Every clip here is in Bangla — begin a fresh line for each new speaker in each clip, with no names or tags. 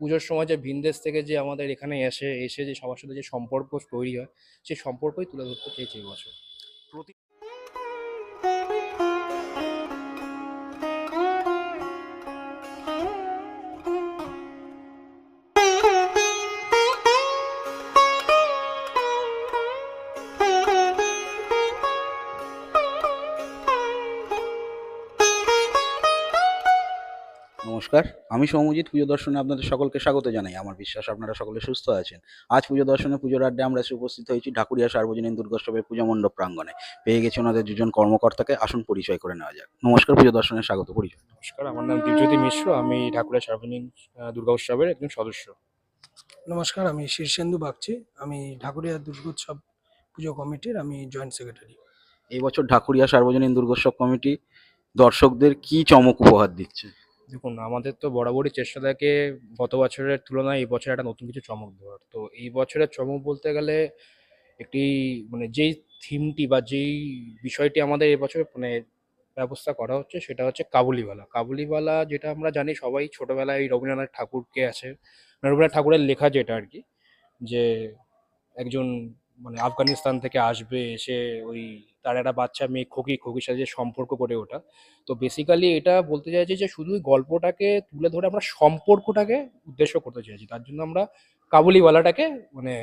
পুজোর সময় যে ভিনদেশ থেকে যে আমাদের এখানে এসে এসে যে সবার সাথে যে সম্পর্ক তৈরি হয়, সেই সম্পর্কই তুলে ধরতে চেয়েছি এবছর
প্রতি নমস্কার। আমি সৌমজিৎ পুজো দর্শনে আপনাদের সকলকে স্বাগত জানাই। আমার বিশ্বাস আপনারা সকলে সুস্থ আছেন। আজ পুজো দর্শনে পুজোর আড্ডে আমরা এসে উপস্থিত হয়েছি ঢাকুরিয়া সার্বজনীন দুর্গোৎসবের পূজা মণ্ডপ প্রাঙ্গণে। পেয়ে গেছি ওনাদের দুজন কর্মকর্তাকে। আসন পরিচয় করে নেওয়া যাক। নমস্কার পুজো দর্শনে স্বাগত পরিচয়।
নমস্কার আমার নাম দীপজ্যোতি মিশ্র। আমি ঢাকুরিয়া সার্বজনীন দুর্গা উৎসবের একজন সদস্য।
নমস্কার আমি শীর্ষেন্দু বাগচি। আমি ঢাকুরিয়া দুর্গোৎসব পুজো কমিটির আমি জয়েন্ট সেক্রেটারি।
এই বছর ঢাকুরিয়া সার্বজনীন দুর্গোৎসব কমিটি দর্শকদের কি চমক উপহার দিচ্ছে?
দেখুন, আমাদের তো বরাবরই চেষ্টা থাকে গত বছরের তুলনায় এই বছর একটা নতুন কিছু চমক দেওয়ার। তো এই বছরের চমক বলতে গেলে একটি মানে যেই থিমটি বা যেই বিষয়টি আমাদের এবছর মানে ব্যবস্থা করা হচ্ছে সেটা হচ্ছে কাবুলিওয়ালা। কাবুলিওয়ালা যেটা আমরা জানি সবাই ছোটবেলায় রবীন্দ্রনাথ ঠাকুরকে আছে। রবীন্দ্রনাথ ঠাকুরের লেখা যেটা আর কি, যে একজন মানে আফগানিস্তান থেকে আসবে, এসে ওই তার একটা বাচ্চা মেয়ে খোকি, খোকির সাথে যে সম্পর্ক করে ওটা তো বেসিক্যালি এটা বলতে চাইছি যে শুধু গল্পটাকে তুলে ধরে আমরা সম্পর্কটাকে উদ্দেশ্য করতে চাইছি। তার জন্য আমরা কাবুলিওয়ালাটাকে মানে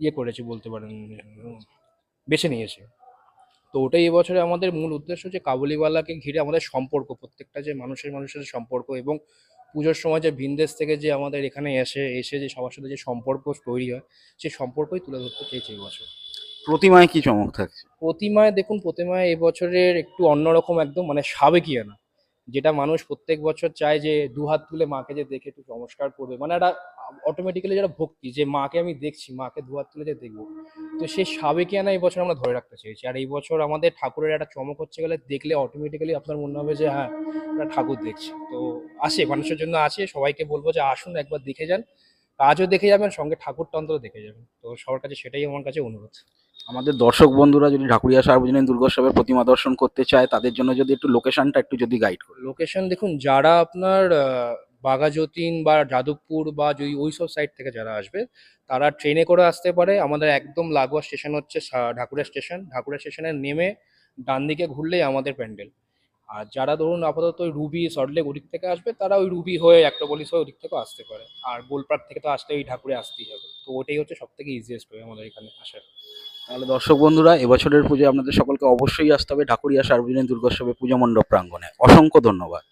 ইয়ে করেছি বলতে পারেন, বেছে নিয়েছি। তো ওটাই এবছরে আমাদের মূল উদ্দেশ্য যে কাবুলিওয়ালাকে ঘিরে আমাদের সম্পর্ক, প্রত্যেকটা যে মানুষের মানুষের সম্পর্ক এবং পুজোর সময় যে ভিনদেশ থেকে যে আমাদের এখানে এসে এসে যে সবার সাথে যে সম্পর্ক তৈরি হয় সেই সম্পর্কই তুলে ধরতে চেয়েছে এবছর
প্রতিমায় কি চমক থাকছে?
প্রতিমায় দেখুন প্রতিমায় এবছরের একটু অন্যরকম একদম মানে সাবেকিয়ানা যেটা মানুষ প্রত্যেক বছর চায় যে দু হাত তুলে মাকে যে দেখে একটু নমস্কার করবে। মানে একটা অটোমেটিক্যালি যেটা ভক্তি, যে মাকে আমি দেখছি, মাকে দু হাত তুলে যে দেখব। তো সেই সাবেকে সাবেকিয়ানা এই বছর আমরা ধরে রাখতে চেয়েছি। আর এই বছর আমাদের ঠাকুরের একটা চমক হচ্ছে গেলে দেখলে অটোমেটিক্যালি আপনার মনে হবে যে হ্যাঁ আমরা ঠাকুর দেখছি। তো আসে, মানুষের জন্য আসে। সবাইকে বলব যে আসুন, একবার দেখে যান। কাজও দেখে যাবেন, সঙ্গে ঠাকুরটা অন্তত দেখে যাবেন। তো সবার কাছে সেটাই আমার কাছে অনুরোধ।
আমাদের দর্শক বন্ধুরা যদি ঢাকুরিয়া সার্বজনীন দুর্গোৎসবের প্রতিমা দর্শন করতে চায়, তাদের জন্য যদি একটু লোকেশনটা একটু যদি গাইড করে।
লোকেশন দেখুন, যারা আপনার বাঘাযতীন বা যাদবপুর বা যদি ওই সব সাইড থেকে যারা আসবে, তারা ট্রেনে করে আসতে পারে। আমাদের একদম লাগোয়া স্টেশন হচ্ছে সা- ঢাকুরা স্টেশন ঢাকুরা স্টেশনে নেমে ডান দিকে ঘুরলেই আমাদের প্যান্ডেল। আর যারা ধরুন আপাতত ওই রুবি সল্টলেক ওদিক থেকে আসবে, তারা ওই রুবি হয়ে অ্যাক্টোপলিস হয়ে ওদিক থেকেও আসতে পারে। আর গোলপার্ক থেকে তো আসলে ওই ঠাকুরে আসতেই হবে। তো ওটাই হচ্ছে সব থেকে ইজিয়েস্ট ওয়ে আমাদের এখানে আসার।
তাহলে দর্শক বন্ধুরা, এবছরের পুজোয় আপনাদের সকলকে অবশ্যই আসতে হবে ঢাকুরিয়া সার্বজনীন দুর্গোৎসবে পুজো মণ্ডপ প্রাঙ্গণে। অসংখ্য ধন্যবাদ।